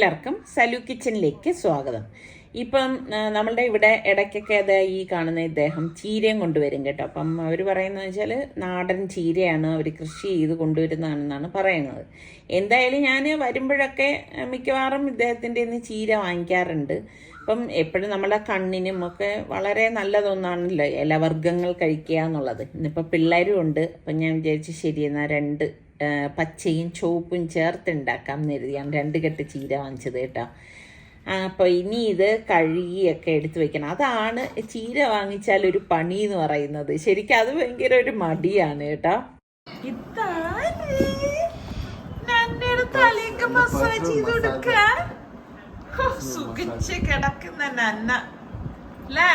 എല്ലാവർക്കും സലു കിച്ചണിലേക്ക് സ്വാഗതം. ഇപ്പം നമ്മളുടെ ഇവിടെ ഇടയ്ക്കൊക്കെ അത് ഈ കാണുന്ന ഇദ്ദേഹം ചീരയും കൊണ്ടുവരും കേട്ടോ. അപ്പം അവർ പറയുന്നത് വെച്ചാൽ നാടൻ ചീരയാണ് അവർ കൃഷി ചെയ്ത് കൊണ്ടുവരുന്നതാണെന്നാണ് പറയുന്നത്. എന്തായാലും ഞാൻ വരുമ്പോഴൊക്കെ മിക്കവാറും ഇദ്ദേഹത്തിന്റെ നിന്ന് ചീര വാങ്ങിക്കാറുണ്ട്. അപ്പം എപ്പോഴും നമ്മുടെ കണ്ണിനും ഒക്കെ വളരെ നല്ലതൊന്നാണല്ലോ ഇലവർഗങ്ങൾ കഴിക്കുക എന്നുള്ളത്. ഇന്നിപ്പോൾ പിള്ളേരും ഉണ്ട്. അപ്പം ഞാൻ വിചാരിച്ചു ശരി എന്നാൽ രണ്ട് പച്ചയും ചുവപ്പും ചേർത്ത് ഉണ്ടാക്കാം എന്ന് രണ്ട് കെട്ട് ചീര വാങ്ങിച്ചത് കേട്ടോ. അപ്പോൾ ഇനി ഇത് കഴുകിയൊക്കെ എടുത്ത് വെക്കണം. അതാണ് ചീര വാങ്ങിച്ചാൽ ഒരു പണി എന്ന് പറയുന്നത്. ശരിക്കും അത് ഭയങ്കര ഒരു മടിയാണ് കേട്ടോ. സുഖിച്ച് കിടക്കുന്ന നന്ന. അല്ലേ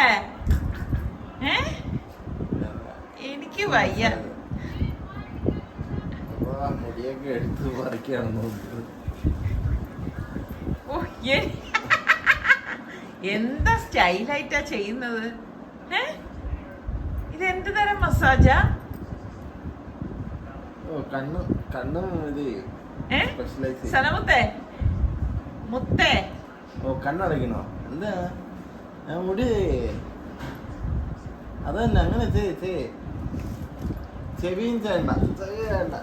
എനിക്ക് വയ്യ. മുടിയൊക്കെ എടുത്ത് പറിക്കാണ് എന്താ സ്റ്റൈലായിട്ടാ ചെയ്യുന്നത്? ഇത് എന്ത് തരം മസാജാ? കണ്ണ് കണ്ണ് ഇത് സനമുത്തേ മുത്തേ? ഓ കണ്ണടയ്ക്കണോ എന്താ? മുടി. അതന്നെ അങ്ങനെ ചേ ചേ ചെവിയും ചേണ്ട ചെവി വേണ്ട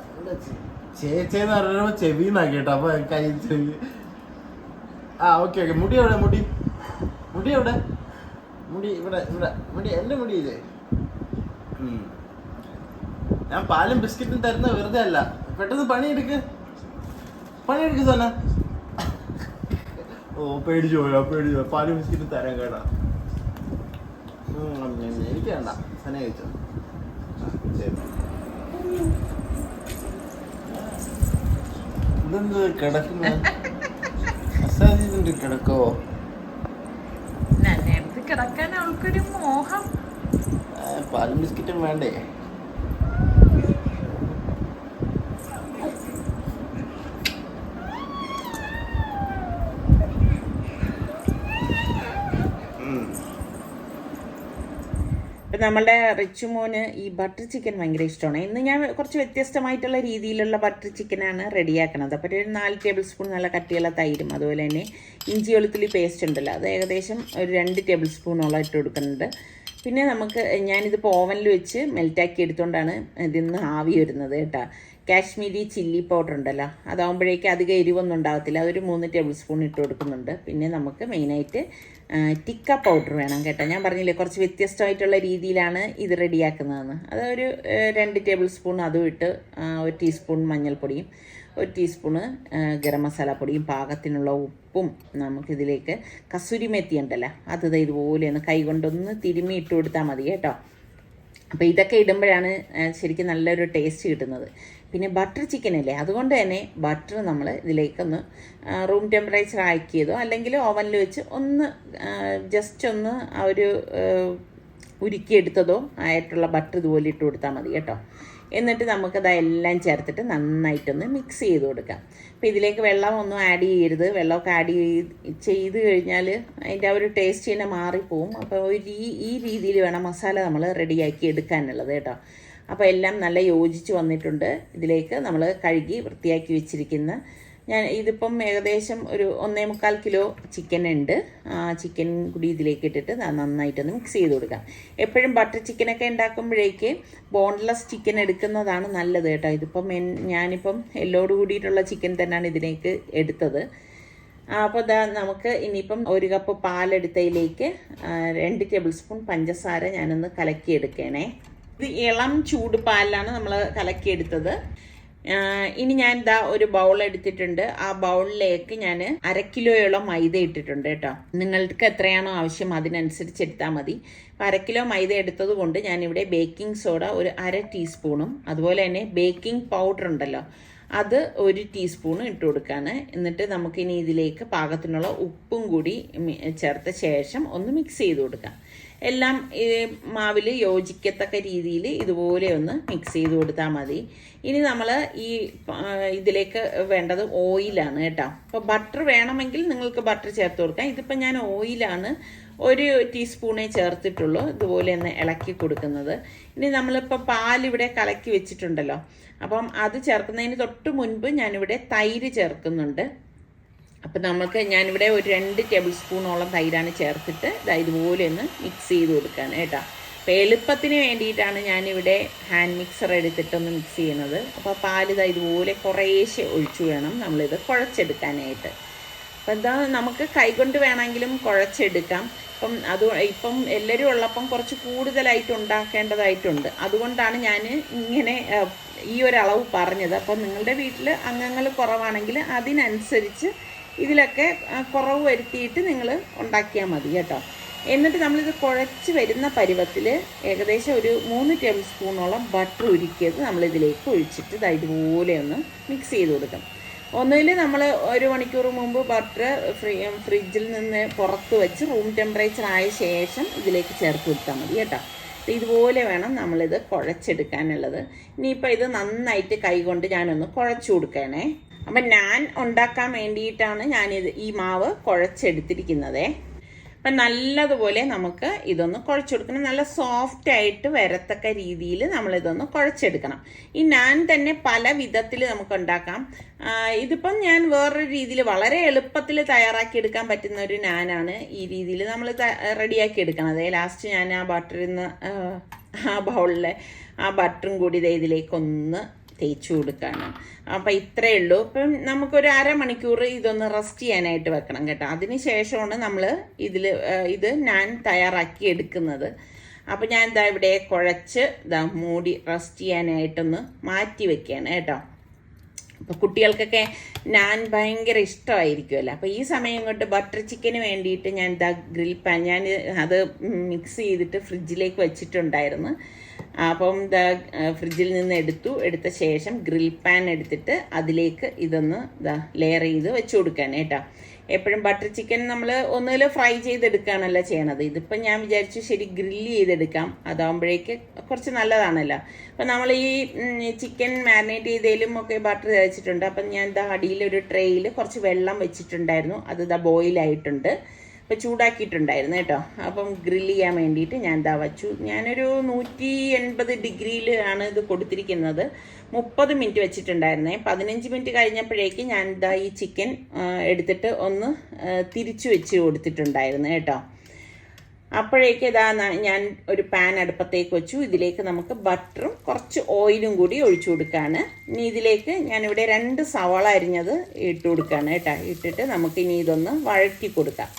ചേച്ചേന്ന് പറയുമ്പോ ചെവി നാക്കിട്ടോ അപ്പൊ കൈ ചെവി. ആ ഓക്കെ ഓക്കെ. മുടി എവിടെ? മുടി. മുടി എവിടെ? മുടി ഇവിടെ ഇവിടെ. മുടി എന്റെ മുടി ഇല്ലേ. ഞാൻ പാലും ബിസ്ക്കറ്റും തരുന്ന വെറുതെ അല്ല. പെട്ടെന്ന് പണിയെടുക്ക്. പണിയെടുക്ക് സോന ഓ പേടിച്ചു പോയോ. പേടിച്ചു പാലും ബിസ്ക്കറ്റും തരാൻ കേടാ. ഉം, ഉം, എനിക്ക് വേണ്ട. സന കഴിച്ചോ? കിടക്കുന്ന? മസാജ് ചെയ്തിട്ട് കിടക്കോ കിടക്കാൻ അവൾക്കൊരു മോഹം. പാലും ബിസ്ക്കറ്റും വേണ്ടേ? നമ്മളുടെ റിച്ചുമോന് ഈ ബട്ടർ ചിക്കൻ ഭയങ്കര ഇഷ്ടമാണ്. ഇന്ന് ഞാൻ കുറച്ച് വ്യത്യസ്തമായിട്ടുള്ള രീതിയിലുള്ള ബട്ടർ ചിക്കനാണ് റെഡിയാക്കണത് അപ്പോൾ ഒരു നാല് ടേബിൾ സ്പൂൺ നല്ല കട്ടിയുള്ള തൈരും അതുപോലെ തന്നെ ഇഞ്ചി വെളുത്തുള്ളി പേസ്റ്റ് ഉണ്ടല്ലോ അത് ഏകദേശം ഒരു രണ്ട് ടേബിൾ സ്പൂണോളം ഇട്ട് കൊടുക്കുന്നുണ്ട്. പിന്നെ നമുക്ക് ഞാനിതിപ്പോൾ ഓവനിൽ വെച്ച് മെൽറ്റാക്കി എടുത്തുകൊണ്ടാണ് ഇതിന്ന് ആവി വരുന്നത് കേട്ടോ. കാശ്മീരി ചില്ലി പൗഡർ ഉണ്ടല്ലോ അതാകുമ്പോഴേക്ക് അധികം എരിവൊന്നും ഉണ്ടാകത്തില്ല അതൊരു മൂന്ന് ടേബിൾ സ്പൂൺ ഇട്ട് കൊടുക്കുന്നുണ്ട്. പിന്നെ നമുക്ക് മെയിനായിട്ട് ടിക്ക പൗഡർ വേണം കേട്ടോ. ഞാൻ പറഞ്ഞില്ലേ കുറച്ച് വ്യത്യസ്തമായിട്ടുള്ള രീതിയിലാണ് ഇത് റെഡിയാക്കുന്നതെന്ന്. അതൊരു രണ്ട് ടേബിൾ സ്പൂൺ അതും ഇട്ട് ഒരു ടീസ്പൂൺ മഞ്ഞൾപ്പൊടിയും ഒരു ടീസ്പൂണ് ഗരം മസാല പൊടിയും പാകത്തിനുള്ള ഉപ്പും നമുക്കിതിലേക്ക് കസൂരി മെത്തി ഉണ്ടല്ലോ. അത് ഇതുപോലെ ഒന്ന് കൈ കൊണ്ടൊന്ന് തിരുമ്മി ഇട്ട് കൊടുത്താൽ മതി കേട്ടോ. അപ്പോൾ ഇതൊക്കെ ഇടുമ്പോഴാണ് ശരിക്കും നല്ലൊരു ടേസ്റ്റ് കിട്ടുന്നത്. പിന്നെ ബട്ടർ ചിക്കൻ അല്ലേ അതുകൊണ്ട് തന്നെ ബട്ടർ നമ്മൾ ഇതിലേക്കൊന്ന് റൂം ടെമ്പറേച്ചർ ആക്കിയതോ അല്ലെങ്കിൽ ഓവനിൽ വെച്ച് ഒന്ന് ജസ്റ്റ് ഒന്ന് ആ ഒരു ഉരുക്കിയെടുത്തതോ ആയിട്ടുള്ള ബട്ടർ ഇതുപോലെ ഇട്ട് കൊടുത്താൽ മതി കേട്ടോ. എന്നിട്ട് നമുക്കത് എല്ലാം ചേർത്തിട്ട് നന്നായിട്ടൊന്ന് മിക്സ് ചെയ്ത് കൊടുക്കാം. അപ്പോൾ ഇതിലേക്ക് വെള്ളം ഒന്നും ആഡ് ചെയ്യരുത്. വെള്ളമൊക്കെ ആഡ് ചെയ്ത് കഴിഞ്ഞാൽ അതിന്റെ ആ ഒരു ടേസ്റ്റ് തന്നെ മാറിപ്പോവും. അപ്പോൾ ഒരു ഈ രീതിയിൽ വേണം മസാല നമ്മൾ റെഡിയാക്കി എടുക്കാനുള്ളത് കേട്ടോ. അപ്പോൾ എല്ലാം നല്ല യോജിച്ച് വന്നിട്ടുണ്ട്. ഇതിലേക്ക് നമ്മൾ കഴുകി വൃത്തിയാക്കി വെച്ചിരിക്കുന്ന ഞാൻ ഇതിപ്പം ഏകദേശം ഒരു ഒന്നേ മുക്കാൽ കിലോ ചിക്കൻ ഉണ്ട്. ആ ചിക്കൻ കൂടി ഇതിലേക്ക് ഇട്ടിട്ട് നന്നായിട്ടൊന്ന് മിക്സ് ചെയ്ത് കൊടുക്കാം. എപ്പോഴും ബട്ടർ ചിക്കനൊക്കെ ഉണ്ടാക്കുമ്പോഴേക്ക് ബോൺലെസ് ചിക്കൻ എടുക്കുന്നതാണ് നല്ലത് കേട്ടോ. ഇതിപ്പം ഞാനിപ്പം എല്ലോട് കൂടിയിട്ടുള്ള ചിക്കൻ തന്നെയാണ് ഇതിലേക്ക് എടുത്തത്. അപ്പോൾ ഇതാ നമുക്ക് ഇനിയിപ്പം ഒരു കപ്പ് പാലെടുത്തതിലേക്ക് രണ്ട് ടേബിൾ സ്പൂൺ പഞ്ചസാര ഞാനൊന്ന് കലക്കിയെടുക്കണേ. ഇത് ഇളം ചൂട് പാലിലാണ് നമ്മൾ കലക്കിയെടുത്തത് ഇനി ഞാൻ ഇതാ ഒരു ബൗൾ എടുത്തിട്ടുണ്ട്. ആ ബൗളിലേക്ക് ഞാൻ അര കിലോയോളം മൈദ ഇട്ടിട്ടുണ്ട് കേട്ടോ. നിങ്ങൾക്ക് എത്രയാണോ ആവശ്യം അതിനനുസരിച്ച് എടുത്താൽ മതി. അപ്പോൾ അര കിലോ മൈദ എടുത്തത് കൊണ്ട് ഞാനിവിടെ ബേക്കിംഗ് സോഡ ഒരു അര ടീസ്പൂണും അതുപോലെ തന്നെ ബേക്കിംഗ് പൗഡർ ഉണ്ടല്ലോ അത് ഒരു ടീസ്പൂണും ഇട്ട് കൊടുക്കാണ്. എന്നിട്ട് നമുക്കിനി ഇതിലേക്ക് പാകത്തിനുള്ള ഉപ്പും കൂടി ചേർത്ത ശേഷം ഒന്ന് മിക്സ് ചെയ്ത് കൊടുക്കാം. എല്ലാം മാവിൽ യോജിക്കത്തക്ക രീതിയിൽ ഇതുപോലെ ഒന്ന് മിക്സ് ചെയ്ത് കൊടുത്താൽ മതി. ഇനി നമ്മൾ ഈ ഇതിലേക്ക് വേണ്ടത് ഓയിലാണ് കേട്ടോ. അപ്പോൾ ബട്ടർ വേണമെങ്കിൽ നിങ്ങൾക്ക് ബട്ടർ ചേർത്ത് കൊടുക്കാം. ഇതിപ്പോൾ ഞാൻ ഓയിലാണ് ഒരു ടീസ്പൂണേ ചേർത്തിട്ടുള്ളൂ. ഇതുപോലെ ഒന്ന് ഇളക്കി കൊടുക്കുന്നത്. ഇനി നമ്മളിപ്പോൾ പാലിവിടെ കലക്കി വെച്ചിട്ടുണ്ടല്ലോ. അപ്പം അത് ചേർക്കുന്നതിന് തൊട്ട് മുൻപ് ഞാനിവിടെ തൈര് ചേർക്കുന്നുണ്ട്. അപ്പം നമുക്ക് ഞാനിവിടെ ഒരു രണ്ട് ടേബിൾ സ്പൂണോളം തൈരാണ് ചേർത്തിട്ട് ഇതാ ഇതുപോലെ ഒന്ന് മിക്സ് ചെയ്ത് കൊടുക്കുകയാണ് കേട്ടോ. അപ്പോൾ എളുപ്പത്തിന് വേണ്ടിയിട്ടാണ് ഞാനിവിടെ ഹാൻഡ് മിക്സർ എടുത്തിട്ടൊന്ന് മിക്സ് ചെയ്യുന്നത്. അപ്പോൾ പാൽ ഇതാ ഇതുപോലെ കുറേശ്ശെ ഒഴിച്ചു വേണം നമ്മളിത് കുഴച്ചെടുക്കാനായിട്ട്. അപ്പം എന്താ നമുക്ക് കൈകൊണ്ട് വേണമെങ്കിലും കുഴച്ചെടുക്കാം. അപ്പം അത് ഇപ്പം എല്ലാവരും ഉള്ളപ്പം കുറച്ച് കൂടുതലായിട്ട് ഉണ്ടാക്കേണ്ടതായിട്ടുണ്ട്. അതുകൊണ്ടാണ് ഞാൻ ഇങ്ങനെ ഈ ഒരളവ് പറഞ്ഞത്. അപ്പം നിങ്ങളുടെ വീട്ടിൽ അംഗങ്ങൾ കുറവാണെങ്കിൽ അതിനനുസരിച്ച് ഇതിലൊക്കെ കുറവ് വരുത്തിയിട്ട് നിങ്ങൾ ഉണ്ടാക്കിയാൽ മതി കേട്ടോ. എന്നിട്ട് നമ്മളിത് കുഴച്ച് വരുന്ന പരുവത്തിൽ ഏകദേശം ഒരു മൂന്ന് ടേബിൾ സ്പൂണോളം ബട്ടർ ഉരുക്കിയത് നമ്മളിതിലേക്ക് ഒഴിച്ചിട്ട് ദാ ഇതുപോലെ ഒന്ന് മിക്സ് ചെയ്ത് കൊടുക്കണം. ഒന്നുകിൽ നമ്മൾ ഒരു മണിക്കൂർ മുമ്പ് ബട്ടർ ഫ്രീ ഫ്രിഡ്ജിൽ നിന്ന് പുറത്ത് വെച്ച് റൂം ടെമ്പറേച്ചർ ആയ ശേഷം ഇതിലേക്ക് ചേർത്ത് കൊടുത്താൽ മതി കേട്ടോ. അപ്പോൾ ഇതുപോലെ വേണം നമ്മളിത് കുഴച്ചെടുക്കാനുള്ളത്. ഇനിയിപ്പോൾ ഇത് നന്നായിട്ട് കൈകൊണ്ട് ഞാനൊന്ന് കുഴച്ചു കൊടുക്കണേ. അപ്പം ഞാൻ ഉണ്ടാക്കാൻ വേണ്ടിയിട്ടാണ് ഞാനിത് ഈ മാവ് കുഴച്ചെടുത്തിരിക്കുന്നത്. അപ്പം നല്ലതുപോലെ നമുക്ക് ഇതൊന്ന് കുഴച്ചെടുക്കണം നല്ല സോഫ്റ്റ് ആയിട്ട് വരത്തക്ക രീതിയിൽ നമ്മൾ ഇതൊന്ന് കുഴച്ചെടുക്കണം. ഈ ഞാൻ തന്നെ പല വിധത്തിൽ നമുക്ക് ഉണ്ടാക്കാം. ഇതിപ്പം ഞാൻ വേറൊരു രീതിയിൽ വളരെ എളുപ്പത്തിൽ തയ്യാറാക്കി എടുക്കാൻ പറ്റുന്ന ഒരു നാനാണ് ഈ രീതിയിൽ നമ്മൾ റെഡിയാക്കി എടുക്കണം എടുക്കണത്. ലാസ്റ്റ് ഞാൻ ആ ബട്ടറിൽ നിന്ന് ആ, ബൗളിലെ ആ ബട്ടറും കൂടി ഇതിലേക്കൊന്ന് തേച്ച് കൊടുക്കുകയാണ് അപ്പം ഇത്രയേ ഉള്ളൂ. ഇപ്പം നമുക്കൊരു അരമണിക്കൂർ ഇതൊന്ന് റെസ്റ്റ് ചെയ്യാനായിട്ട് വെക്കണം കേട്ടോ. അതിന് ശേഷമാണ് നമ്മൾ ഇതിൽ ഇത് ഞാൻ തയ്യാറാക്കി എടുക്കുന്നത്. അപ്പം ഞാൻ ഇതാ ഇവിടെ കുഴച്ച് ഇതാ മൂടി റെസ്റ്റ് ചെയ്യാനായിട്ടൊന്ന് മാറ്റി വെക്കുകയാണ് കേട്ടോ. അപ്പോൾ കുട്ടികൾക്കൊക്കെ ഞാൻ ഭയങ്കര ഇഷ്ടമായിരിക്കുമല്ലോ. അപ്പോൾ ഈ സമയം കൊണ്ട് ബട്ടർ ചിക്കന് വേണ്ടിയിട്ട് ഞാൻ ഇതാ ഗ്രിൽ പാൻ ഞാൻ അത് മിക്സ് ചെയ്തിട്ട് ഫ്രിഡ്ജിലേക്ക് വെച്ചിട്ടുണ്ടായിരുന്നു. അപ്പം ഫ്രിഡ്ജിൽ നിന്ന് എടുത്തു. എടുത്ത ശേഷം ഗ്രിൽ പാൻ എടുത്തിട്ട് അതിലേക്ക് ഇതൊന്ന് ഇതാ ലെയർ ചെയ്ത് വെച്ച് കൊടുക്കാൻ കേട്ടോ. എപ്പോഴും ബട്ടർ ചിക്കൻ നമ്മൾ ഒന്നുകിൽ ഫ്രൈ ചെയ്തെടുക്കുകയാണല്ലോ ചെയ്യണത്. ഇതിപ്പം ഞാൻ വിചാരിച്ചു ശരി ഗ്രില്ല് ചെയ്തെടുക്കാം. അതാകുമ്പോഴേക്ക് കുറച്ച് നല്ലതാണല്ലോ. അപ്പം നമ്മൾ ഈ ചിക്കൻ മാരിനേറ്റ് ചെയ്തതിലും ഒക്കെ ബട്ടർ തേച്ചിട്ടുണ്ട്. അപ്പം ഞാൻ ഇതാ അടിയിൽ ഒരു ട്രേയിൽ കുറച്ച് വെള്ളം വെച്ചിട്ടുണ്ടായിരുന്നു. അത് ഇതാ ബോയിലായിട്ടുണ്ട് അപ്പോൾ ചൂടാക്കിയിട്ടുണ്ടായിരുന്നു കേട്ടോ. അപ്പം ഗ്രില്ല് ചെയ്യാൻ വേണ്ടിയിട്ട് ഞാൻ ഇതാ വച്ചു. ഞാനൊരു നൂറ്റി എൺപത് ഡിഗ്രിയിൽ ആണ് ഇത് കൊടുത്തിരിക്കുന്നത്. മുപ്പത് മിനിറ്റ് വെച്ചിട്ടുണ്ടായിരുന്നേ. പതിനഞ്ച് മിനിറ്റ് കഴിഞ്ഞപ്പോഴേക്ക് ഞാൻ ഇതാ ഈ ചിക്കൻ എടുത്തിട്ട് ഒന്ന് തിരിച്ചു വെച്ച് കൊടുത്തിട്ടുണ്ടായിരുന്നു കേട്ടോ. അപ്പോഴേക്ക് ഇതാ ഞാൻ ഒരു പാൻ അടുപ്പത്തേക്ക് വെച്ചു. ഇതിലേക്ക് നമുക്ക് ബട്ടറും കുറച്ച് ഓയിലും കൂടി ഒഴിച്ചു കൊടുക്കുകയാണ് ഇനി ഇതിലേക്ക് ഞാനിവിടെ രണ്ട് സവാള അരിഞ്ഞത് ഇട്ട് കൊടുക്കുകയാണ് കേട്ടോ. ഇട്ടിട്ട് നമുക്ക് ഇനി ഇതൊന്ന് വഴറ്റി കൊടുക്കാം.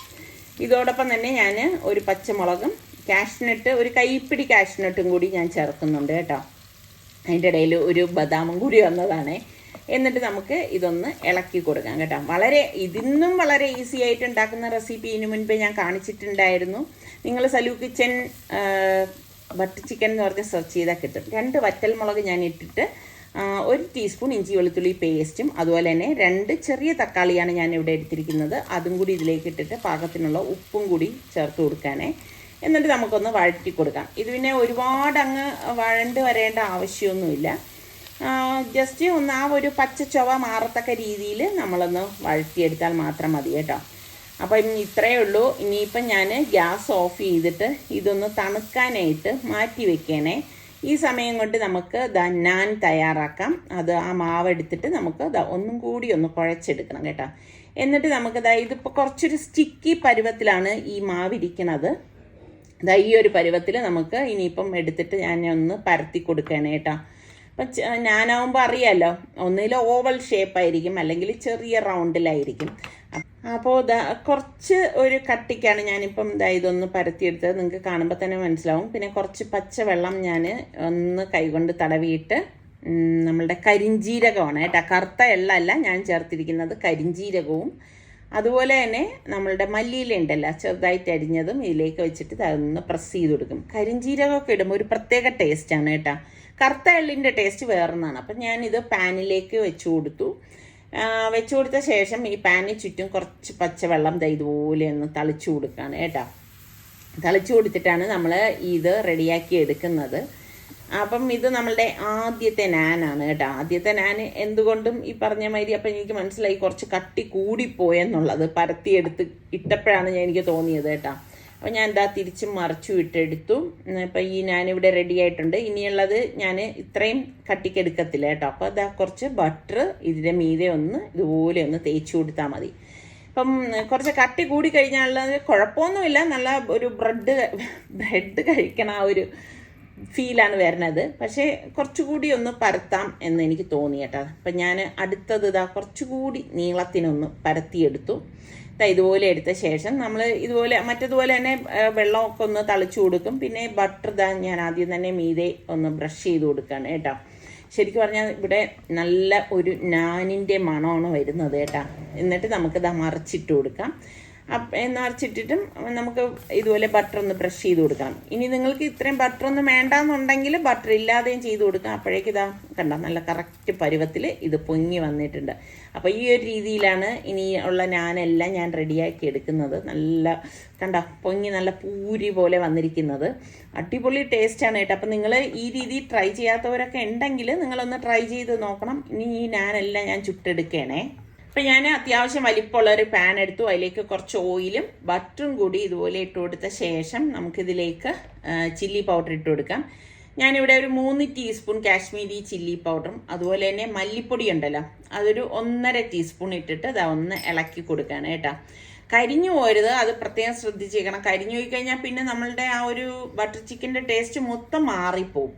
ഇതോടൊപ്പം തന്നെ ഞാൻ ഒരു പച്ചമുളകും കാഷ്നട്ട് ഒരു കൈപ്പിടി കാഷ്നട്ടും കൂടി ഞാൻ ചേർക്കുന്നുണ്ട് കേട്ടോ. അതിന്റെ ഇടയിൽ ഒരു ബദാമും കൂടി വന്നതാണേ. എന്നിട്ട് നമുക്ക് ഇതൊന്ന് ഇളക്കി കൊടുക്കാം കേട്ടോ. വളരെ ഇതിന്നും വളരെ ഈസി ആയിട്ട് ഉണ്ടാക്കുന്ന റെസിപ്പി ഇതിനു മുൻപേ ഞാൻ കാണിച്ചിട്ടുണ്ടായിരുന്നു. നിങ്ങൾ സലൂ കിച്ചൻ ബട്ടർ ചിക്കൻ എന്ന് പറഞ്ഞ് സെർച്ച് ചെയ്താൽ കിട്ടും. രണ്ട് വറ്റൽ മുളക് ഞാൻ ഇട്ടിട്ട് ഒരു ടീസ്പൂൺ ഇഞ്ചി വെളുത്തുള്ളി പേസ്റ്റും അതുപോലെ തന്നെ രണ്ട് ചെറിയ തക്കാളിയാണ് ഞാൻ ഇവിടെ എടുത്തിരിക്കുന്നത്. അതും കൂടി ഇതിലേക്ക് ഇട്ടിട്ട് പാകത്തിനുള്ള ഉപ്പും കൂടി ചേർത്ത് കൊടുക്കാനേ. എന്നിട്ട് നമുക്കൊന്ന് വഴറ്റി കൊടുക്കാം. ഇത് പിന്നെ ഒരുപാട് അങ്ങ് വഴണ്ട് വരേണ്ട ആവശ്യമൊന്നുമില്ല. ജസ്റ്റ് ഒന്ന് ആ ഒരു പച്ച ചൊവ മാറത്തക്ക രീതിയിൽ നമ്മളൊന്ന് വഴറ്റിയെടുത്താൽ മാത്രം മതി കേട്ടോ. അപ്പം ഇത്രയേ ഉള്ളൂ. ഇനിയിപ്പം ഞാൻ ഗ്യാസ് ഓഫ് ചെയ്തിട്ട് ഇതൊന്ന് തണുക്കാനായിട്ട് മാറ്റി വെക്കണേ. ഈ സമയം കൊണ്ട് നമുക്ക് നാൻ തയ്യാറാക്കാം. അത് ആ മാവ് എടുത്തിട്ട് നമുക്ക് ഒന്നും കൂടി ഒന്ന് കുഴച്ചെടുക്കണം കേട്ടോ. എന്നിട്ട് നമുക്ക് ദാ ഇതിപ്പോൾ കുറച്ചൊരു സ്റ്റിക്കി പരുവത്തിലാണ് ഈ മാവ് ഇരിക്കണത്. ദാ ഈ ഒരു പരുവത്തിൽ നമുക്ക് ഇനിയിപ്പം എടുത്തിട്ട് ഞാൻ ഒന്ന് പരത്തി കൊടുക്കുകയാണ് കേട്ടോ. അപ്പം ഞാനാവുമ്പോൾ അറിയാമല്ലോ ഒന്നിൽ ഓവൽ ഷേപ്പായിരിക്കും അല്ലെങ്കിൽ ചെറിയ റൗണ്ടിലായിരിക്കും അപ്പോൾ കുറച്ച് ഒരു കട്ടിക്കാണ് ഞാനിപ്പം ഇതാ ഇതൊന്ന് പരത്തിയെടുത്തത്. നിങ്ങൾക്ക് കാണുമ്പോൾ തന്നെ മനസ്സിലാവും. പിന്നെ കുറച്ച് പച്ചവെള്ളം ഞാൻ ഒന്ന് കൈകൊണ്ട് തടവിയിട്ട് നമ്മളുടെ കരിഞ്ജീരകമാണ് കേട്ടോ. കറുത്ത എള്ളല്ല ഞാൻ ചേർത്തിരിക്കുന്നത് കരിഞ്ജീരകവും അതുപോലെ തന്നെ നമ്മളുടെ മല്ലിയില ഉണ്ടല്ലോ ചെറുതായിട്ട് അരിഞ്ഞതും ഇതിലേക്ക് വെച്ചിട്ട് അതൊന്ന് പ്രസ് ചെയ്ത് കൊടുക്കും. കരിഞ്ജീരകമൊക്കെ ഇടുമ്പോൾ ഒരു പ്രത്യേക ടേസ്റ്റാണ് കേട്ടോ. കറുത്ത എള്ളിന്റെ ടേസ്റ്റ് വേറൊന്നാണ്. അപ്പം ഞാനിത് പാനിലേക്ക് വെച്ച് കൊടുത്തു. വെച്ച് കൊടുത്ത ശേഷം ഈ പാനിന് ചുറ്റും കുറച്ച് പച്ചവെള്ളം ദാ ഇതുപോലെ ഒന്ന് തളിച്ചു കൊടുക്കുകയാണ് കേട്ടോ. തളിച്ചു കൊടുത്തിട്ടാണ് നമ്മൾ ഇത് റെഡിയാക്കി എടുക്കുന്നത്. അപ്പം ഇത് നമ്മളുടെ ആദ്യത്തെ നാനാണ് കേട്ടോ. ആദ്യത്തെ നാൻ എന്തുകൊണ്ടും ഈ പറഞ്ഞ മാതിരി അപ്പം എനിക്ക് മനസ്സിലായി കുറച്ച് കട്ടി കൂടിപ്പോയെന്നുള്ളത് പരത്തിയെടുത്ത് ഇട്ടപ്പോഴാണ് ഞാൻ എനിക്ക് തോന്നിയത് കേട്ടോ. അപ്പോൾ ഞാൻ എന്താ തിരിച്ച് മറിച്ചു ഇട്ടെടുത്തു ഇപ്പം ഈ ഞാനിവിടെ റെഡി ആയിട്ടുണ്ട്. ഇനിയുള്ളത് ഞാൻ ഇത്രയും കട്ടിക്കെടുക്കത്തില്ല കേട്ടോ. അപ്പോൾ അതാ കുറച്ച് ബട്ടർ ഇതിന്റെ മീതെ ഒന്ന് ഇതുപോലെ ഒന്ന് തേച്ച് കൊടുത്താൽ മതി. ഇപ്പം കുറച്ച് കട്ടി കൂടി കഴിഞ്ഞാൽ കുഴപ്പമൊന്നുമില്ല. നല്ല ഒരു ബ്രെഡ് ബ്രെഡ് കഴിക്കണ ആ ഒരു ഫീലാണ് വരുന്നത്. പക്ഷേ കുറച്ചുകൂടി ഒന്ന് പരത്താം എന്ന് എനിക്ക് തോന്നി കേട്ടോ. അപ്പം ഞാൻ അടുത്തത് ഇതാ കുറച്ചുകൂടി നീളത്തിനൊന്ന് പരത്തിയെടുത്തു. ഇതുപോലെ എടുത്ത ശേഷം നമ്മൾ ഇതുപോലെ മറ്റതുപോലെ തന്നെ വെള്ളമൊക്കെ ഒന്ന് തളിച്ചു കൊടുക്കും. പിന്നെ ബട്ടർ ഇതാ ഞാൻ ആദ്യം തന്നെ മീതെ ഒന്ന് ബ്രഷ് ചെയ്ത് കൊടുക്കുകയാണ് കേട്ടോ. ശരിക്കും പറഞ്ഞാൽ ഇവിടെ നല്ല ഒരു നാനിന്റെ മണമാണ് വരുന്നത് കേട്ടോ. എന്നിട്ട് നമുക്കിത് മറിച്ചിട്ട് കൊടുക്കാം. അപ്പ മറിച്ചിട്ടിട്ടും നമുക്ക് ഇതുപോലെ ബട്ടർ ഒന്ന് ബ്രഷ് ചെയ്ത് കൊടുക്കണം ഇനി നിങ്ങൾക്ക് ഇത്രയും ബട്ടർ ഒന്നും വേണ്ടാന്നുണ്ടെങ്കിൽ ബട്ടർ ഇല്ലാതെയും ചെയ്ത് കൊടുക്കാം. അപ്പോഴേക്ക് ഇതാ കണ്ട നല്ല കറക്റ്റ് പരുവത്തിൽ ഇത് പൊങ്ങി വന്നിട്ടുണ്ട്. അപ്പോൾ ഈ ഒരു രീതിയിലാണ് ഇനി ഉള്ള ഞാനെല്ലാം ഞാൻ റെഡിയാക്കി എടുക്കുന്നത്. നല്ല കണ്ട പൊങ്ങി നല്ല പൂരി പോലെ വന്നിരിക്കുന്നത്. അടിപൊളി ടേസ്റ്റാണ് കേട്ടോ. അപ്പം നിങ്ങൾ ഈ രീതി ട്രൈ ചെയ്യാത്തവരൊക്കെ ഉണ്ടെങ്കിൽ നിങ്ങളൊന്ന് ട്രൈ ചെയ്ത് നോക്കണം. ഇനി ഈ ഞാനെല്ലാം ഞാൻ ചുട്ടെടുക്കണേ. അപ്പം ഞാൻ അത്യാവശ്യം വലിപ്പമുള്ള ഒരു പാൻ എടുത്തു. അതിലേക്ക് കുറച്ച് ഓയിലും ബട്ടറും കൂടി ഇതുപോലെ ഇട്ട് കൊടുത്ത ശേഷം നമുക്കിതിലേക്ക് ചില്ലി പൗഡർ ഇട്ട് കൊടുക്കാം. ഞാനിവിടെ ഒരു മൂന്ന് ടീസ്പൂൺ കാശ്മീരി ചില്ലി പൗഡറും അതുപോലെ തന്നെ മല്ലിപ്പൊടി ഉണ്ടല്ലോ അതൊരു ഒന്നര ടീസ്പൂൺ ഇട്ടിട്ട് ഇതാ ഒന്ന് ഇളക്കി കൊടുക്കുകയാണ് കേട്ടോ. കരിഞ്ഞു പോരുത് അത് പ്രത്യേകം ശ്രദ്ധിച്ചേക്കണം. കരിഞ്ഞു പോയി കഴിഞ്ഞാൽ പിന്നെ നമ്മളുടെ ആ ഒരു ബട്ടർ ചിക്കന്റെ ടേസ്റ്റ് മൊത്തം മാറിപ്പോവും.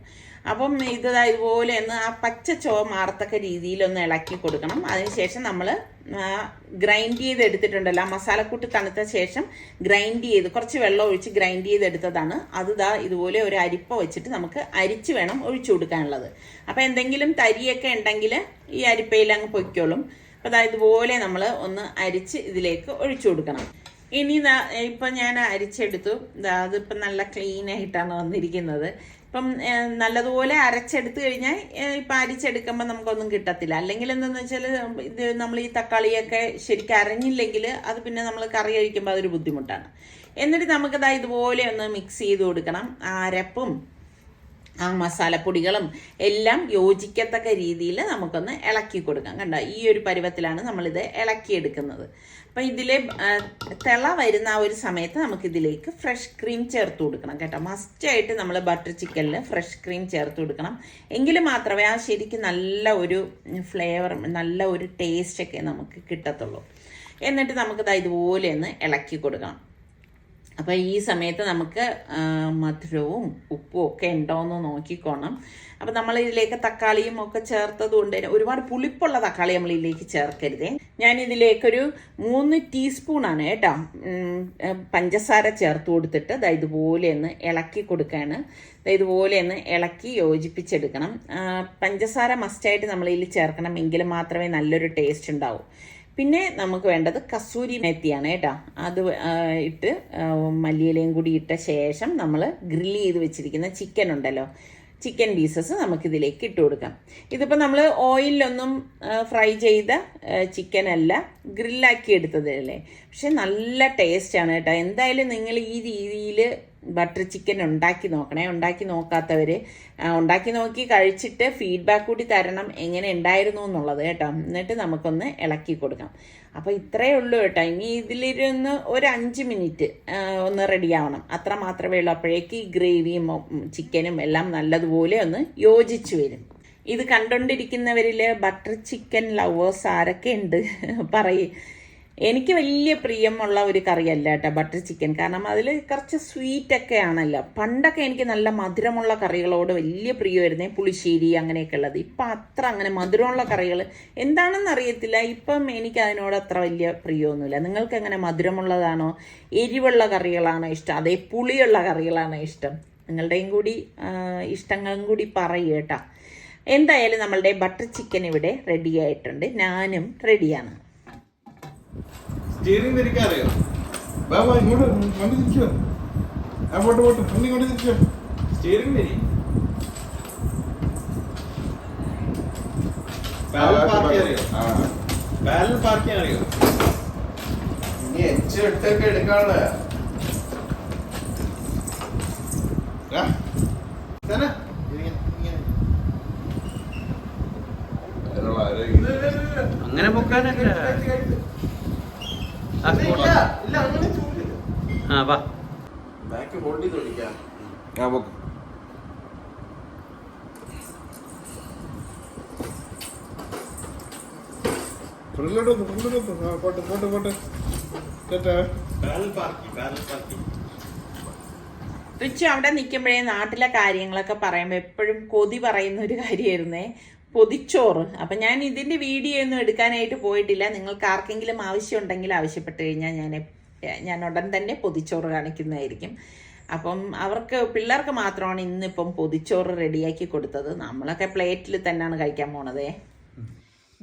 അപ്പം ഇത് ഇതുപോലെ ഒന്ന് ആ പച്ച ചോ മാറത്തക്ക രീതിയിലൊന്ന് ഇളക്കി കൊടുക്കണം. അതിനുശേഷം നമ്മൾ ഗ്രൈൻഡ് ചെയ്ത് എടുത്തിട്ടുണ്ടല്ലോ ആ മസാലക്കൂട്ട് തണുത്ത ശേഷം ഗ്രൈൻഡ് ചെയ്ത് കുറച്ച് വെള്ളം ഒഴിച്ച് ഗ്രൈൻഡ് ചെയ്തെടുത്തതാണ്. അത് ദാ ഇതുപോലെ ഒരു അരിപ്പ വെച്ചിട്ട് നമുക്ക് അരിച്ച് വേണം ഒഴിച്ചു കൊടുക്കാനുള്ളത്. അപ്പം എന്തെങ്കിലും തരിയൊക്കെ ഉണ്ടെങ്കിൽ ഈ അരിപ്പയിൽ അങ്ങ് പൊയ്ക്കോളും. അപ്പം ദാ ഇതുപോലെ നമ്മൾ ഒന്ന് അരിച്ച് ഇതിലേക്ക് ഒഴിച്ചു കൊടുക്കണം. ഇനി ദാ ഇപ്പം ഞാൻ അരിച്ചെടുത്തു. അതിപ്പം നല്ല ക്ലീൻ ആയിട്ടാണ് വന്നിരിക്കുന്നത്. ഇപ്പം നല്ലതുപോലെ അരച്ചെടുത്ത് കഴിഞ്ഞാൽ ഇപ്പം അരിച്ചെടുക്കുമ്പോൾ നമുക്കൊന്നും കിട്ടത്തില്ല. അല്ലെങ്കിൽ എന്താണെന്ന് വെച്ചാൽ ഇത് നമ്മൾ ഈ തക്കാളിയൊക്കെ ശരിക്കും അരഞ്ഞില്ലെങ്കിൽ അത് പിന്നെ നമ്മൾ കറി കഴിക്കുമ്പോൾ അതൊരു ബുദ്ധിമുട്ടാണ്. എന്നിട്ട് നമുക്കതാ ഇതുപോലെ ഒന്ന് മിക്സ് ചെയ്ത് കൊടുക്കണം. അരപ്പും ആ മസാലപ്പൊടികളും എല്ലാം യോജിക്കത്തക്ക രീതിയിൽ നമുക്കൊന്ന് ഇളക്കി കൊടുക്കാം. കണ്ടോ? ഈ ഒരു പരുവത്തിലാണ് നമ്മളിത് ഇളക്കിയെടുക്കുന്നത്. അപ്പം ഇതിലെ തിള വരുന്ന ആ ഒരു സമയത്ത് നമുക്കിതിലേക്ക് ഫ്രഷ് ക്രീം ചേർത്ത് കൊടുക്കണം കേട്ടോ. മസ്റ്റായിട്ട് നമ്മൾ ബട്ടർ ചിക്കനിൽ ഫ്രഷ് ക്രീം ചേർത്ത് കൊടുക്കണം. എങ്കിൽ മാത്രമേ ആ ശരിക്കും നല്ല ഒരു ഫ്ലേവർ നല്ല ഒരു ടേസ്റ്റൊക്കെ നമുക്ക് കിട്ടത്തുള്ളൂ. എന്നിട്ട് നമുക്കിത് ഇതുപോലെ ഒന്ന് ഇളക്കി കൊടുക്കണം. അപ്പോൾ ഈ സമയത്ത് നമുക്ക് മധുരവും ഉപ്പും ഒക്കെ ഉണ്ടോ എന്ന് നോക്കിക്കോണം. അപ്പോൾ നമ്മൾ ഇതിലേക്ക് തക്കാളിയും ഒക്കെ ചേർത്തത് കൊണ്ട് തന്നെ ഒരുപാട് പുളിപ്പുള്ള തക്കാളി നമ്മൾ ഇതിലേക്ക് ചേർക്കരുതേ. ഞാൻ ഇതിലേക്കൊരു മൂന്ന് ടീസ്പൂണാണ് കേട്ടോ പഞ്ചസാര ചേർത്ത് കൊടുത്തിട്ട് ദാ ഇതുപോലെ ഒന്ന് ഇളക്കി കൊടുക്കുകയാണ് ദാ ഇതുപോലെ ഒന്ന് ഇളക്കി യോജിപ്പിച്ചെടുക്കണം. പഞ്ചസാര മസ്റ്റായിട്ട് നമ്മൾ ഇതിൽ ചേർക്കണം എങ്കിൽ മാത്രമേ നല്ലൊരു ടേസ്റ്റ് ഉണ്ടാവൂ. പിന്നെ നമുക്ക് വേണ്ടത് കസൂരി മെത്തിയാണ് കേട്ടോ. അത് ഇട്ട് മല്ലിയിലയും കൂടി ഇട്ട ശേഷം നമ്മൾ ഗ്രില്ല് ചെയ്ത് വെച്ചിരിക്കുന്ന ചിക്കൻ ഉണ്ടല്ലോ. ചിക്കൻ പീസസ് നമുക്കിതിലേക്ക് ഇട്ട് കൊടുക്കാം. ഇതിപ്പോൾ നമ്മൾ ഓയിലൊന്നും ഫ്രൈ ചെയ്ത ചിക്കൻ അല്ല ഗ്രില്ലാക്കി എടുത്തതല്ലേ. പക്ഷെ നല്ല ടേസ്റ്റാണ് കേട്ടോ. എന്തായാലും നിങ്ങൾ ഈ രീതിയിൽ ബട്ടർ ചിക്കൻ ഉണ്ടാക്കി നോക്കണേ. ഉണ്ടാക്കി നോക്കാത്തവർ ഉണ്ടാക്കി നോക്കി കഴിച്ചിട്ട് ഫീഡ്ബാക്ക് കൂടി തരണം എങ്ങനെ ഉണ്ടായിരുന്നു എന്നുള്ളത് കേട്ടോ. എന്നിട്ട് നമുക്കൊന്ന് ഇളക്കി കൊടുക്കാം. അപ്പോൾ ഇത്രയേ ഉള്ളൂ കേട്ടോ. ഇനി ഇതിലിരുന്ന് ഒരു അഞ്ച് മിനിറ്റ് ഒന്ന് റെഡിയാവണം അത്ര മാത്രമേ ഉള്ളൂ. അപ്പോഴേക്ക് ഈ ഗ്രേവിയും ചിക്കനും എല്ലാം നല്ലതുപോലെ ഒന്ന് യോജിച്ചു വരും. ഇത് കണ്ടുകൊണ്ടിരിക്കുന്നവരിൽ ബട്ടർ ചിക്കൻ ലവേഴ്സ് ആരൊക്കെ ഉണ്ട്? പറയും. എനിക്ക് വലിയ പ്രിയമുള്ള ഒരു കറിയല്ല കേട്ടോ ബട്ടർ ചിക്കൻ കാരണം അതിൽ കുറച്ച് സ്വീറ്റൊക്കെ ആണല്ലോ പണ്ടൊക്കെ എനിക്ക് നല്ല മധുരമുള്ള കറികളോട് വലിയ പ്രിയമായിരുന്നേ പുളിശ്ശേരി അങ്ങനെയൊക്കെ ഉള്ളത്. ഇപ്പം അത്ര അങ്ങനെ മധുരമുള്ള കറികൾ എന്താണെന്ന് അറിയത്തില്ല. ഇപ്പം എനിക്ക് അതിനോട് അത്ര വലിയ പ്രിയമൊന്നുമില്ല. നിങ്ങൾക്ക് എങ്ങനെ മധുരമുള്ളതാണോ എരിവുള്ള കറികളാണോ ഇഷ്ടം അതേ പുളിയുള്ള കറികളാണോ ഇഷ്ടം? നിങ്ങളുടെയും കൂടി ഇഷ്ടങ്ങളും കൂടി പറയൂ കേട്ടോ. എന്തായാലും നമ്മളുടെ ബട്ടർ ചിക്കൻ ഇവിടെ റെഡി ആയിട്ടുണ്ട്. ഞാനും റെഡിയാണ് സ്റ്റീറിംഗ് തിരിക്കാൻ അറിയോ? വാ ഇങ്ങോട്ട് വണ്ടി തിരിച്ചോ ആ പോട്ട് പോട്ട് വണ്ടി ഇങ്ങോട്ട് തിരിച്ചോ സ്റ്റിയറിംഗ് തിരി ആ, പാരലൽ പാർക്ക്. അറിയോ? ആ. പാരലൽ പാർക്ക് അറിയോ? ഇനി എച്ച് എടുത്തൊക്കെ എടുക്കാനുള്ള ആരോഗ്യം. അങ്ങനെ പൊക്കാനല്ല ആ, ഇല്ല, ഇല്ല, അങ്ങനെ ചൂടില്ല. ആ വാ. ബാക്ക് ഹോൾഡ് ചെയ്ത് ആ പൊക്ക് ഫ്രണ്ടിലോട്ട് ഫ്രണ്ടിലോട്ട് പോട്ടെ പോട്ടെ പോട്ടെ. റിച്ചു അവിടെ നിൽക്കുമ്പോഴേ നാട്ടിലെ കാര്യങ്ങളൊക്കെ പറയുമ്പോൾ എപ്പോഴും കൊതി പറയുന്ന ഒരു കാര്യമായിരുന്നേ പൊതിച്ചോറ്. അപ്പം ഞാൻ ഇതിന്റെ വീഡിയോ ഒന്നും എടുക്കാനായിട്ട് പോയിട്ടില്ല. നിങ്ങൾക്ക് ആർക്കെങ്കിലും ആവശ്യമുണ്ടെങ്കിൽ ആവശ്യപ്പെട്ട് കഴിഞ്ഞാൽ ഞാൻ ഞാൻ ഉടൻ തന്നെ പൊതിച്ചോറ് കാണിക്കുന്നതായിരിക്കും. അപ്പം അവർക്ക് പിള്ളേർക്ക് മാത്രമാണ് ഇന്നിപ്പം പൊതിച്ചോറ് റെഡിയാക്കി കൊടുത്തത്. നമ്മളൊക്കെ പ്ലേറ്റിൽ തന്നെയാണ് കഴിക്കാൻ പോണതേ.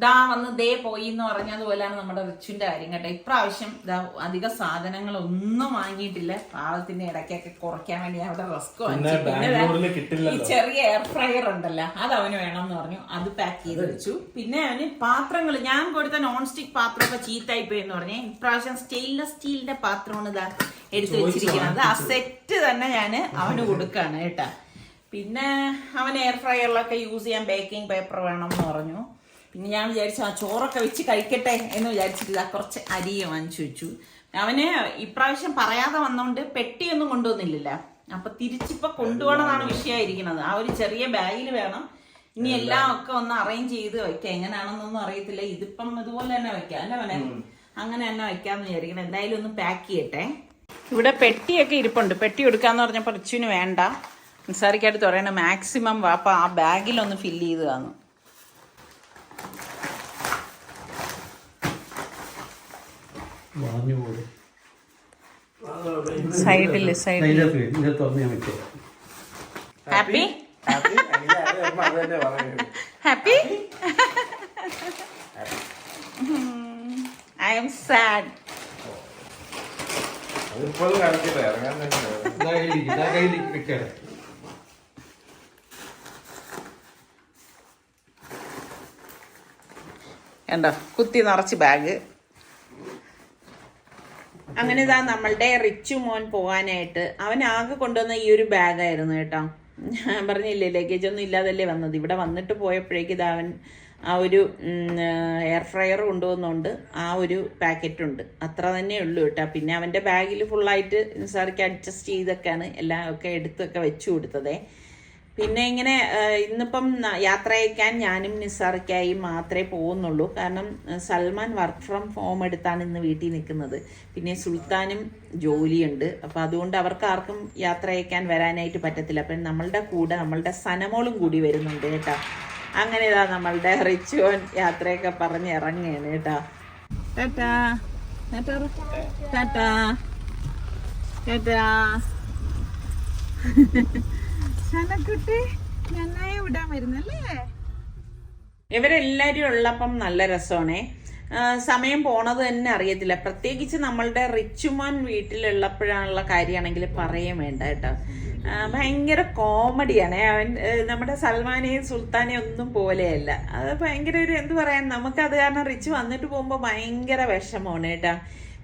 ദാ വന്ന് ദേ പോയി എന്ന് പറഞ്ഞതുപോലെയാണ് നമ്മുടെ റിച്ചുവിന്റെ കാര്യം കേട്ടോ. ഇപ്രാവശ്യം ദാ അധിക സാധനങ്ങൾ ഒന്നും വാങ്ങിയിട്ടില്ല. പാവത്തിന്റെ ഇടയ്ക്കൊക്കെ കുറയ്ക്കാൻ വേണ്ടി അവിടെ റസ്ക് വാങ്ങിച്ചു. പിന്നെ ദാ ഈ ചെറിയ എയർ ഫ്രയർ ഉണ്ടല്ലോ അത് അവന് വേണം എന്ന് പറഞ്ഞു. അത് പാക്ക് ചെയ്ത് വെച്ചു. പിന്നെ അവന് പാത്രങ്ങൾ ഞാൻ കൊടുത്ത നോൺ സ്റ്റിക് പാത്രമൊക്കെ ചീത്തായി പോയി എന്ന് പറഞ്ഞു. ഇപ്രാവശ്യം സ്റ്റെയിൻലെസ് സ്റ്റീലിന്റെ പാത്രമാണ് ഇതാ എടുത്തു വെച്ചിരിക്കുന്നത്. ആ സെറ്റ് തന്നെ ഞാൻ അവന് കൊടുക്കാണ് കേട്ടാ. പിന്നെ അവൻ എയർ ഫ്രയറിലൊക്കെ യൂസ് ചെയ്യാൻ ബേക്കിംഗ് പേപ്പർ വേണം എന്ന് പറഞ്ഞു. പിന്നെ ഞാൻ വിചാരിച്ചു ആ ചോറൊക്കെ വെച്ച് കഴിക്കട്ടെ എന്ന് വിചാരിച്ചിട്ട് കുറച്ച് അരിയും വാങ്ങിച്ചു വെച്ചു. അവന് ഇപ്രാവശ്യം പറയാതെ വന്നോണ്ട് പെട്ടിയൊന്നും കൊണ്ടുവന്നില്ലല്ലോ. അപ്പൊ തിരിച്ചിപ്പൊ കൊണ്ടുപോകണമെന്നാണ് വിഷയമായിരിക്കുന്നത്. ആ ഒരു ചെറിയ ബാഗിൽ വേണം. ഇനി എല്ലാം ഒക്കെ ഒന്ന് അറേഞ്ച് ചെയ്ത് വെക്കാം. എങ്ങനെയാണെന്നൊന്നും അറിയത്തില്ല. ഇതിപ്പം ഇതുപോലെ തന്നെ വെക്കാം. അല്ലേ അവനെ അങ്ങനെ തന്നെ വെക്കാന്ന് വിചാരിക്കണം എന്തായാലും ഒന്ന് പാക്ക് ചെയ്യട്ടെ. ഇവിടെ പെട്ടിയൊക്കെ ഇരിപ്പുണ്ട്. പെട്ടി എടുക്കാന്ന് പറഞ്ഞപ്പോൾ റിച്ചുവിന് വേണ്ട. സംസാരിക്കായിട്ട് പറയണ മാക്സിമം വാപ്പ ആ ബാഗിലൊന്ന് ഫില്ല് ചെയ്ത് തന്നു പറഞ്ഞു പോകും സൈഡിൽ സൈഡിൽ. ഇതിനകത്ത് തുറന്ന് ഞാൻ വെച്ചേ. Happy? Happy? I am sad. എന്താ കണ്ടോ? കുത്തി നിറച്ച് ബാഗ്. അങ്ങനെ ഇതാ നമ്മളുടെ റിച്ചു മോൻ പോകാനായിട്ട്. അവൻ ആകെ കൊണ്ടുവന്ന ഈ ഒരു ബാഗായിരുന്നു കേട്ടോ. ഞാൻ പറഞ്ഞില്ലേ ലഗേജ് ഒന്നും ഇല്ലാതല്ലേ വന്നത്. ഇവിടെ വന്നിട്ട് പോയപ്പോഴേക്ക് ഇതാ അവൻ ആ ഒരു എയർ ഫ്രയർ കൊണ്ടുവന്നുകൊണ്ട് ആ ഒരു പാക്കറ്റ് ഉണ്ട്. അത്ര തന്നെ ഉള്ളൂ കേട്ടോ. പിന്നെ അവന്റെ ബാഗിൽ ഫുള്ളായിട്ട് സാറിക്ക് അഡ്ജസ്റ്റ് ചെയ്തൊക്കെയാണ് എല്ലാം ഒക്കെ എടുത്തൊക്കെ വെച്ചു കൊടുത്തതേ. പിന്നെ ഇങ്ങനെ ഇന്നിപ്പം യാത്ര അയക്കാൻ ഞാനും നിസാറയ്ക്കായി മാത്രമേ പോകുന്നുള്ളൂ. കാരണം സൽമാൻ വർക്ക് ഫ്രം ഹോം എടുത്താണ് ഇന്ന് വീട്ടിൽ നിൽക്കുന്നത്. പിന്നെ സുൽത്താനും ജോലിയുണ്ട്. അപ്പം അതുകൊണ്ട് അവർക്ക് ആർക്കും യാത്ര അയക്കാൻ വരാനായിട്ട് പറ്റത്തില്ല. അപ്പം നമ്മളുടെ കൂടെ നമ്മളുടെ സനമോളും കൂടി വരുന്നുണ്ട് കേട്ടോ. അങ്ങനെ ഇതാ നമ്മളുടെ റിച്ചുവൻ യാത്രയൊക്കെ പറഞ്ഞ് ഇറങ്ങുകയാണ് കേട്ടോ. ടാറ്റാ. ടാറ്റാ. ടാറ്റാ. ടാറ്റാ. സനക്കുട്ടി നന്നായി വിടാൻ വരുന്നല്ലേ? ഇവരെല്ലാവരും ഉള്ളപ്പം നല്ല രസമാണേ. സമയം പോണത് തന്നെ അറിയത്തില്ല. പ്രത്യേകിച്ച് നമ്മളുടെ റിച്ചുമോൻ വീട്ടിലുള്ളപ്പോഴാണുള്ള കാര്യമാണെങ്കിൽ പറയും വേണ്ട കേട്ടോ. ഭയങ്കര കോമഡിയാണ്. അവൻ നമ്മുടെ സൽമാനെയും സുൽത്താനെയും ഒന്നും പോലെയല്ല. അത് ഭയങ്കര ഒരു എന്ത് പറയാൻ നമുക്കത് കാരണം റിച്ച് വന്നിട്ട് പോകുമ്പോൾ ഭയങ്കര വിഷമമാണ് കേട്ടോ.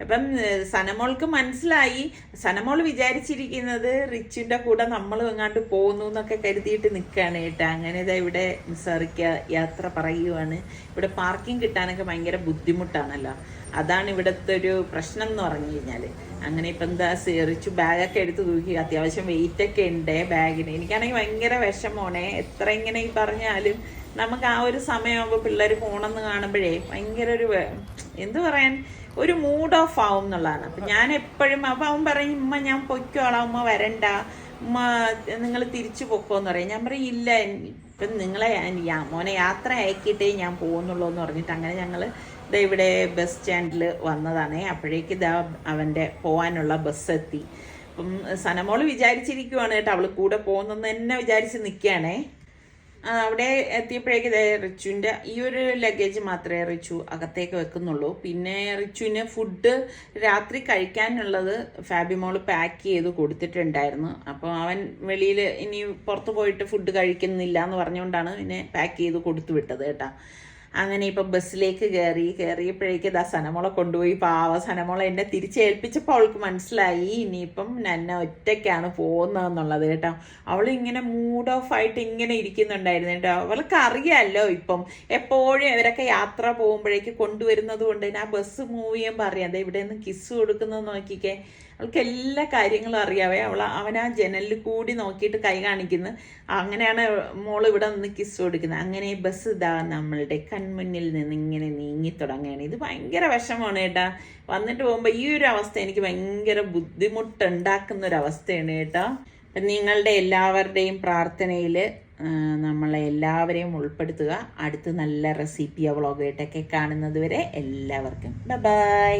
അപ്പം സനമോൾക്ക് മനസ്സിലായി. സനമോൾ വിചാരിച്ചിരിക്കുന്നത് റിച്ചിന്റെ കൂടെ നമ്മൾ എങ്ങാണ്ട് പോകുന്നു എന്നൊക്കെ കരുതിയിട്ട് നിൽക്കുകയാണ് കേട്ടോ. അങ്ങനെ ഇതാ ഇവിടെ നിസ്സാറിക്ക യാത്ര പറയുവാണ്. ഇവിടെ പാർക്കിംഗ് കിട്ടാനൊക്കെ ഭയങ്കര ബുദ്ധിമുട്ടാണല്ലോ. അതാണ് ഇവിടുത്തെ ഒരു പ്രശ്നം എന്ന് പറഞ്ഞു കഴിഞ്ഞാൽ അങ്ങനെ ഇപ്പം എന്താ സേറിച്ചു ബാഗൊക്കെ എടുത്ത് തൂക്കി അത്യാവശ്യം വെയിറ്റ് ഒക്കെ ഉണ്ട് ബാഗിന്. എനിക്കാണെങ്കിൽ ഭയങ്കര വിഷമമാണ്. എത്ര ഇങ്ങനെ ഈ പറഞ്ഞാലും നമുക്ക് ആ ഒരു സമയമാകുമ്പോൾ പിള്ളേർ പോകണമെന്ന് കാണുമ്പോഴേ ഭയങ്കര ഒരു എന്ത് പറയാൻ? ഒരു മൂഡ് ഓഫ് ആവും എന്നുള്ളതാണ്. അപ്പം ഞാൻ എപ്പോഴും അപ്പം അവൻ പറയും ഉമ്മ ഞാൻ പൊയ്ക്കോളാം ഉമ്മ വരണ്ട. ഉമ്മ നിങ്ങൾ തിരിച്ചു പൊക്കോന്ന് പറയും. ഞാൻ പറയും ഇല്ല ഇപ്പം നിങ്ങളെ മോനെ യാത്ര അയക്കിയിട്ടേ ഞാൻ പോകുന്നുള്ളൂ എന്ന് പറഞ്ഞിട്ട് അങ്ങനെ ഞങ്ങൾ ഇതാ ഇവിടെ ബസ് സ്റ്റാൻഡിൽ വന്നതാണേ. അപ്പോഴേക്ക് ഇതാ അവന്റെ പോകാനുള്ള ബസ് എത്തി. അപ്പം സനമോൾ വിചാരിച്ചിരിക്കുവാണ് കേട്ടോ അവൾ കൂടെ പോകുന്നെന്ന് തന്നെ വിചാരിച്ച് നിൽക്കുകയാണേ അവിടെ എത്തിയപ്പോഴേക്ക് റിച്ചുവിന്റെ ഈ ഒരു ലഗേജ് മാത്രമേ റിച്ചു അകത്തേക്ക് വെക്കുന്നുള്ളൂ. പിന്നെ റിച്ചുവിന് ഫുഡ് രാത്രി കഴിക്കാനുള്ളത് ഫാബിമോൾ പാക്ക് ചെയ്ത് കൊടുത്തിട്ടുണ്ടായിരുന്നു. അപ്പോൾ അവൻ വെളിയിൽ ഇനി പുറത്ത് പോയിട്ട് ഫുഡ് കഴിക്കുന്നില്ല എന്ന് പറഞ്ഞുകൊണ്ടാണ് പിന്നെ പാക്ക് ചെയ്ത് കൊടുത്തു വിട്ടത് കേട്ടാ. അങ്ങനെ ഇപ്പം ബസ്സിലേക്ക് കയറി കയറിയപ്പോഴേക്ക് ദാ സനമോളെ കൊണ്ടുപോയി. പാവ സനമോളെ എന്നെ തിരിച്ചേൽപ്പിച്ചപ്പോൾ അവൾക്ക് മനസ്സിലായി. ഇനിയിപ്പം നന്ന ഒറ്റയ്ക്കാണ് പോകുന്നതെന്നുള്ളത് കേട്ടോ. അവൾ ഇങ്ങനെ മൂഡ് ഓഫ് ആയിട്ട് ഇങ്ങനെ ഇരിക്കുന്നുണ്ടായിരുന്നു കേട്ടോ. അവൾക്ക് അറിയാമല്ലോ ഇപ്പം എപ്പോഴും ഇവരൊക്കെ യാത്ര പോകുമ്പോഴേക്ക് കൊണ്ടുവരുന്നത് കൊണ്ട് തന്നെ ആ ബസ് മൂവ് ചെയ്യുമ്പോൾ അറിയാം അതെ ഇവിടെ നിന്ന് കിസ് കൊടുക്കുന്നത് നോക്കിക്കേ. അവൾക്ക് എല്ലാ കാര്യങ്ങളും അറിയാവേ. അവൾ അവൻ ആ ജനലിൽ കൂടി നോക്കിയിട്ട് കൈ കാണിക്കുന്നു. അങ്ങനെയാണ് മോൾ ഇവിടെ നിന്ന് കിസ് കൊടുക്കുന്നത്. അങ്ങനെ ബസ് ഇതാ നമ്മളുടെ കൺമുന്നിൽ നിന്ന് ഇങ്ങനെ നീങ്ങി തുടങ്ങുകയാണ്. ഇത് ഭയങ്കര വിഷമമാണ് കേട്ടാ വന്നിട്ട് പോകുമ്പോൾ ഈ ഒരു അവസ്ഥ എനിക്ക് ഭയങ്കര ബുദ്ധിമുട്ടുണ്ടാക്കുന്ന ഒരു അവസ്ഥയാണ് കേട്ടോ നിങ്ങളുടെ എല്ലാവരുടെയും പ്രാർത്ഥനയിൽ നമ്മളെ എല്ലാവരെയും ഉൾപ്പെടുത്തുക. അടുത്ത് നല്ല റെസിപ്പി വ്ളോഗായിട്ടൊക്കെ കാണുന്നത് വരെ എല്ലാവർക്കും. ബൈ